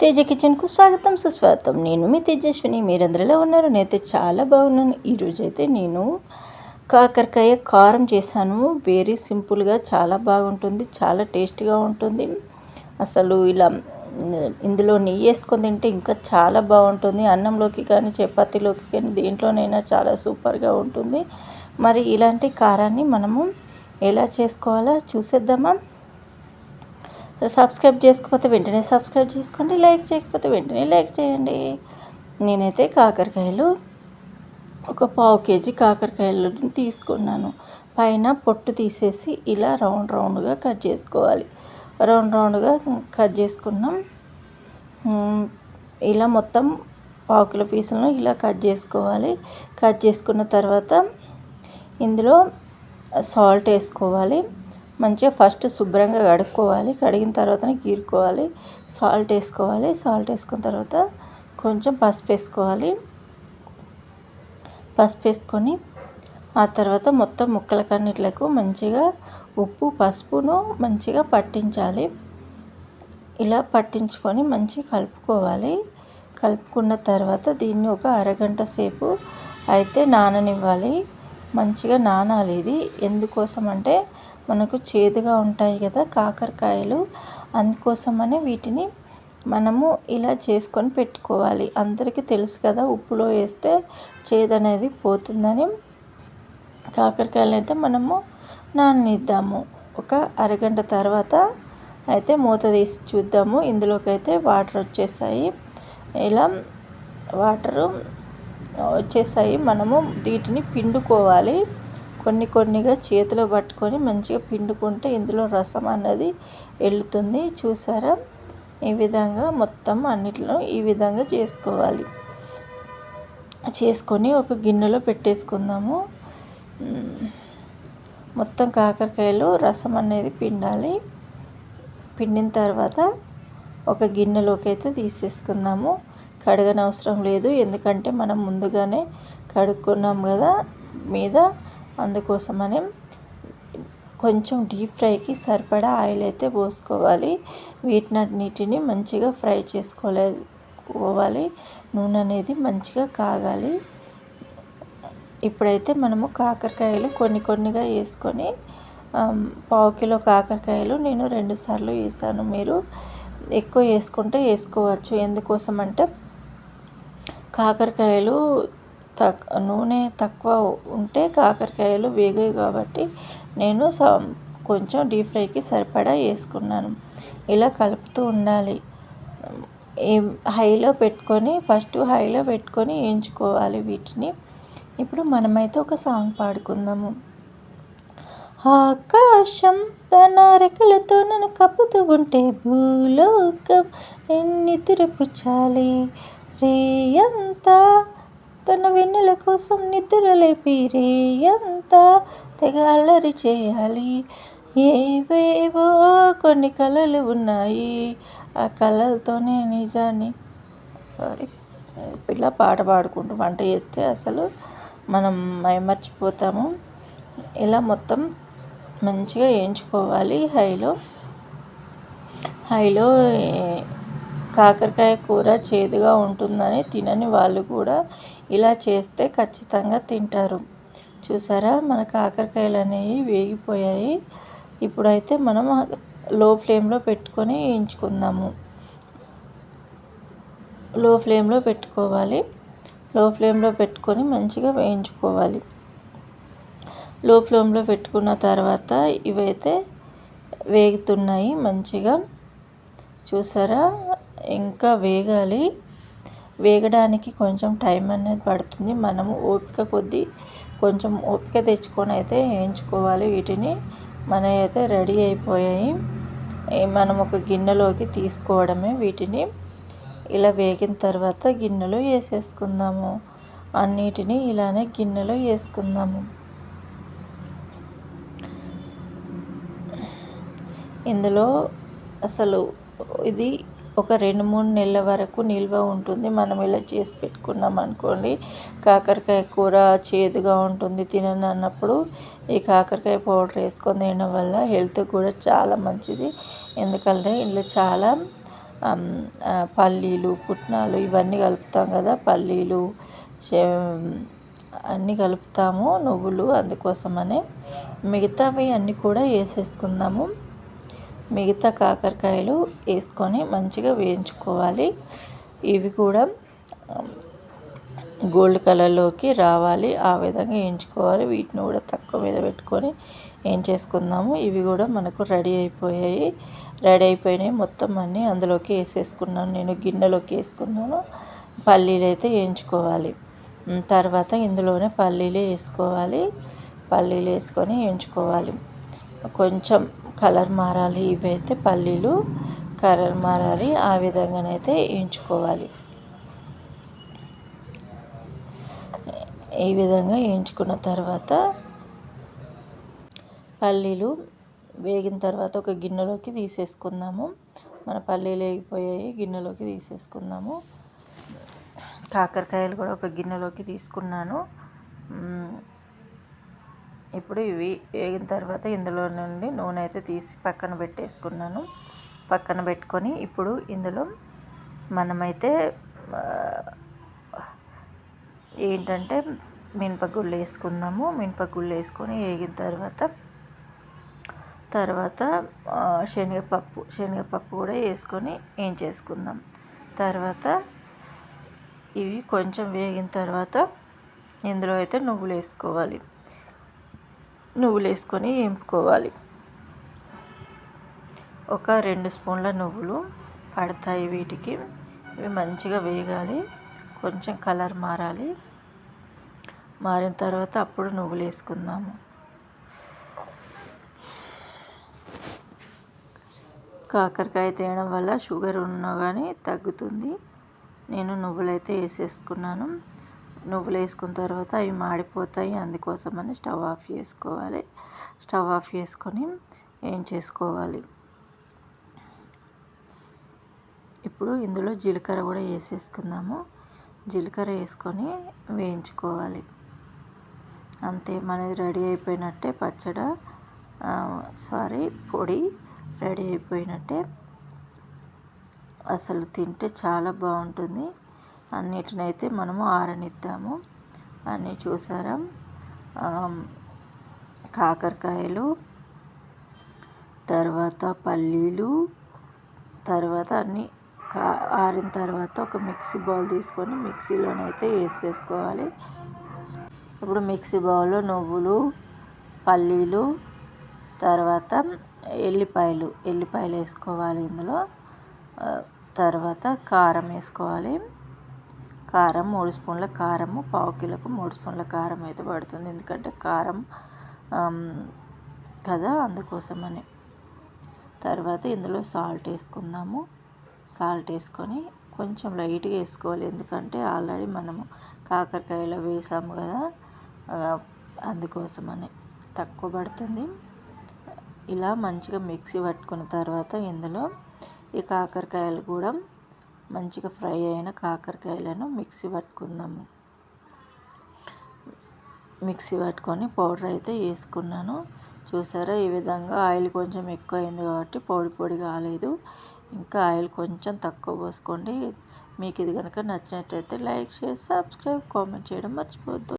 తేజ కిచెన్కు స్వాగతం సుస్వాగతం. నేను మీ తేజస్విని. మీరందరిలో ఉన్నారు. నేనైతే చాలా బాగున్నాను. ఈరోజైతే నేను కాకరకాయ కారం చేశాను. వెరీ సింపుల్గా చాలా బాగుంటుంది. చాలా టేస్ట్గా ఉంటుంది. అసలు ఇలా ఇందులో నెయ్యి వేసుకొని తింటే ఇంకా చాలా బాగుంటుంది. అన్నంలోకి కానీ చపాతీలోకి కానీ దేంట్లోనైనా చాలా సూపర్గా ఉంటుంది. మరి ఇలాంటి కారాన్ని మనము ఎలా చేసుకోవాలో చూసేద్దామా? సబ్స్క్రైబ్ చేసుకోకపోతే వెంటనే సబ్స్క్రైబ్ చేసుకోండి లైక్ చేయకపోతే వెంటనే లైక్ చేయండి. నేనైతే కాకరకాయలు ఒక పావు కేజీ కాకరకాయలు తీసుకున్నాను. పైన పొట్టు తీసేసి ఇలా రౌండ్ రౌండ్గా కట్ చేసుకోవాలి. రౌండ్ రౌండ్గా కట్ చేసుకున్నాం. ఇలా మొత్తం పావుకిల పీసులను ఇలా కట్ చేసుకోవాలి. కట్ చేసుకున్న తర్వాత ఇందులో సాల్ట్ వేసుకోవాలి. మంచిగా ఫస్ట్ శుభ్రంగా కడుక్కోవాలి. కడిగిన తర్వాతనే గీరుకోవాలి. సాల్ట్ వేసుకోవాలి. సాల్ట్ వేసుకున్న తర్వాత కొంచెం పసుపు వేసుకోవాలి. పసుపు వేసుకొని ఆ తర్వాత మొత్తం ముక్కల కన్నిట్లకు మంచిగా ఉప్పు పసుపును మంచిగా పట్టించాలి. ఇలా పట్టించుకొని మంచిగా కలుపుకోవాలి. కలుపుకున్న తర్వాత దీన్ని ఒక అరగంట సేపు అయితే నాననివ్వాలి. మంచిగా నానాలి ఇది. ఎందుకోసం అంటే మనకు చేదుగా ఉంటాయి కదా కాకరకాయలు. అందుకోసమనే వీటిని మనము ఇలా చేసుకొని పెట్టుకోవాలి. అందరికీ తెలుసు కదా ఉప్పులో వేస్తే చేదు అనేది పోతుందని. కాకరకాయలు అయితే మనము నాననిద్దాము. ఒక అరగంట తర్వాత అయితే మూత తీసి చూద్దాము. ఇందులోకి అయితే వాటర్ వచ్చేసాయి. ఇలా వాటరు వచ్చేసాయి. మనము వీటిని పిండుకోవాలి. కొన్ని కొన్నిగా చేతిలో పట్టుకొని మంచిగా పిండుకుంటే ఇందులో రసం అన్నది వెళుతుంది చూసారా? ఈ విధంగా మొత్తం అన్నిట్లో ఈ విధంగా చేసుకోవాలి. చేసుకొని ఒక గిన్నెలో పెట్టేసుకుందాము. మొత్తం కాకరకాయలు రసం అనేది పిండాలి. పిండిన తర్వాత ఒక గిన్నెలోకి అయితే తీసేసుకుందాము. కడగనవసరం లేదు ఎందుకంటే మనం ముందుగానే కడుక్కున్నాం కదా మీద. అందుకోసమని కొంచెం డీప్ ఫ్రైకి సరిపడా ఆయిల్ అయితే పోసుకోవాలి. వీటినన్నిటిని మంచిగా ఫ్రై చేసుకోవాలి నూనె అనేది మంచిగా కాగాలి. ఇప్పుడైతే మనము కాకరకాయలు కొన్ని కొన్నిగా వేసుకొని పావు కిలో కాకరకాయలు నేను రెండుసార్లు వేసాను. మీరు ఎక్కువ వేసుకుంటే వేసుకోవచ్చు. ఎందుకోసం అంటే కాకరకాయలు తక్ నూనె తక్కువ ఉంటే కాకరకాయలు వేగవు కాబట్టి నేను కొంచెం డీప్ ఫ్రైకి సరిపడా వేసుకున్నాను. ఇలా కలుపుతూ ఉండాలి. హైలో పెట్టుకొని ఫస్ట్ హైలో పెట్టుకొని వేయించుకోవాలి వీటిని. ఇప్పుడు మనమైతే ఒక సాంగ్ పాడుకుందాము. ఆకాశం తన రెక్కలతో నన్ను కప్పుతూ ఉంటే భూలోకం ఎన్ని తిరుపుచాలి రేయంతా అంతా వెన్నెల కోసం నిద్రలేపి ఎంత తెగ అల్లరి చేయాలి. ఏవేవో కొన్ని కళలు ఉన్నాయి. ఆ కళలతోనే నిజాన్ని సారీ ఇలా పాట పాడుకుంటూ వంట చేస్తే అసలు మనం మైమర్చిపోతాము. ఇలా మొత్తం మంచిగా వేయించుకోవాలి హైలో. హైలో కాకరకాయ కూర చేదుగా ఉంటుందని తినని వాళ్ళు కూడా ఇలా చేస్తే ఖచ్చితంగా తింటారు. చూసారా? మన కాకరకాయలు అనేవి వేగిపోయాయి. ఇప్పుడైతే మనం లో ఫ్లేమ్లో పెట్టుకొని వేయించుకుందాము. లో ఫ్లేమ్లో పెట్టుకోవాలి. లో ఫ్లేమ్లో పెట్టుకొని మంచిగా వేయించుకోవాలి. లో ఫ్లేమ్లో పెట్టుకున్న తర్వాత ఇవైతే వేగుతున్నాయి మంచిగా. చూసారా? ఇంకా వేగాలి. వేగడానికి కొంచెం టైం అనేది పడుతుంది. మనము ఓపిక కొద్దీ కొంచెం ఓపిక తెచ్చుకొని అయితే వేయించుకోవాలి వీటిని మన అయితే రెడీ అయిపోయాయి. మనం ఒక గిన్నెలోకి తీసుకోవడమే. వీటిని ఇలా వేగిన తర్వాత గిన్నెలో వేసేసుకుందాము. అన్నిటిని ఇలానే గిన్నెలో వేసుకుందాము. ఇందులో అసలు ఇది ఒక రెండు మూడు నెలల వరకు నిల్వ ఉంటుంది. మనం ఇలా చేసి పెట్టుకున్నాం అనుకోండి కాకరకాయ కూర చేదుగా ఉంటుంది తినను అన్నప్పుడు ఈ కాకరకాయ పౌడర్ వేసుకొని తినడం వల్ల హెల్త్ కూడా చాలా మంచిది. ఎందుకంటే ఇందులో చాలా పల్లీలు పుట్నాలు ఇవన్నీ కలుపుతాం కదా. పల్లీలు అన్నీ కలుపుతాము నువ్వులు అందుకోసమనే. మిగతావి అన్నీ కూడా వేసేసుకుందాము. మిగతా కాకరకాయలు వేసుకొని మంచిగా వేయించుకోవాలి. ఇవి కూడా గోల్డ్ కలర్లోకి రావాలి. ఆ విధంగా వేయించుకోవాలి. వీటిని కూడా తక్కువ మీద పెట్టుకొని ఏం చేసుకుందాము? ఇవి కూడా మనకు రెడీ అయిపోయాయి. రెడీ అయిపోయినాయి. మొత్తం అన్నీ అందులోకి వేసేసుకున్నాను. నేను గిన్నెలోకి వేసుకున్నాను. పల్లీలు అయితే వేయించుకోవాలి. తర్వాత ఇందులోనే పల్లీలు వేసుకోవాలి. పల్లీలు వేసుకొని వేయించుకోవాలి. కొంచెం కలర్ మారాలి ఇవైతే పల్లీలు కలర్ మారాలి ఆ విధంగానైతే వేయించుకోవాలి ఈ విధంగా వేయించుకున్న తర్వాత పల్లీలు వేగిన తర్వాత ఒక గిన్నెలోకి తీసేసుకుందాము. మన పల్లీలు వేగిపోయాయి గిన్నెలోకి తీసేసుకుందాము. కాకరకాయలు కూడా ఒక గిన్నెలోకి తీసుకున్నాను. ఇప్పుడు ఇవి వేగిన తర్వాత ఇందులో నుండి నూనె అయితే తీసి పక్కన పెట్టేసుకున్నాను. పక్కన పెట్టుకొని ఇప్పుడు ఇందులో మనమైతే ఏంటంటే మినపగుళ్ళు వేసుకుందాము. మినపగుళ్ళు వేసుకొని వేగిన తర్వాత తర్వాత శనగపప్పు శనగపప్పు కూడా వేసుకొని ఏం చేసుకుందాం. తర్వాత ఇవి కొంచెం వేగిన తర్వాత ఇందులో అయితే నువ్వులు వేసుకోవాలి. నువ్వులు వేసుకొని వేపుకోవాలి. ఒక రెండు స్పూన్ల నువ్వులు పడతాయి వీటికి. ఇవి మంచిగా వేగాలి. కొంచెం కలర్ మారాలి. మారిన తర్వాత అప్పుడు నువ్వులు వేసుకుందాము కాకరకాయ తినడం వల్ల షుగర్ ఉన్నా కానీ తగ్గుతుంది. నేను నువ్వులైతే వేసేసుకున్నాను. నువ్వులు వేసుకున్న తర్వాత అవి మాడిపోతాయి. అందుకోసమని స్టవ్ ఆఫ్ చేసుకోవాలి. స్టవ్ ఆఫ్ చేసుకొని ఏం చేసుకోవాలి? ఇప్పుడు ఇందులో జీలకర్ర కూడా వేసేసుకుందాము. జీలకర్ర వేసుకొని వేయించుకోవాలి. అంతే మనది రెడీ అయిపోయినట్టే పచ్చడి సారీ పొడి రెడీ అయిపోయినట్టే. అసలు తింటే చాలా బాగుంటుంది. అన్నిటినైతే మనము ఆరనిద్దాము. అన్నీ చూసారా? కాకరకాయలు తర్వాత పల్లీలు తర్వాత అన్నీ కా ఆరిన తర్వాత ఒక మిక్సీ బౌల్ తీసుకొని మిక్సీలోనైతే వేసేసుకోవాలి. ఇప్పుడు మిక్సీ బౌల్లో నువ్వులు పల్లీలు తర్వాత ఎల్లిపాయలు ఎల్లిపాయలు వేసుకోవాలి ఇందులో. తర్వాత కారం వేసుకోవాలి. కారం మూడు స్పూన్ల కారము పావు కిలోకు మూడు స్పూన్ల కారం అయితే పడుతుంది. ఎందుకంటే కారం కదా అందుకోసమని. తర్వాత ఇందులో సాల్ట్ వేసుకుందాము. సాల్ట్ వేసుకొని కొంచెం లైట్గా వేసుకోవాలి. ఎందుకంటే ఆల్రెడీ మనము కాకరకాయలో వేసాము కదా అందుకోసమని. తక్కువ పడుతుంది. ఇలా మంచిగా మిక్సీ పట్టుకున్న తర్వాత ఇందులో ఈ కాకరకాయలు కూడా మంచిగా ఫ్రై అయిన కాకరకాయలను మిక్సీ పట్టుకుందాము. మిక్సీ పట్టుకొని పౌడర్ అయితే వేసుకున్నాను. చూసారా ఈ విధంగా ఆయిల్ కొంచెం ఎక్కువ అయింది కాబట్టి పొడి పొడి కాలేదు. ఇంకా ఆయిల్ కొంచెం తక్కువ పోసుకోండి. మీకు ఇది కనుక నచ్చినట్టయితే లైక్ షేర్ సబ్స్క్రైబ్ కామెంట్ చేయడం మర్చిపోవద్దు.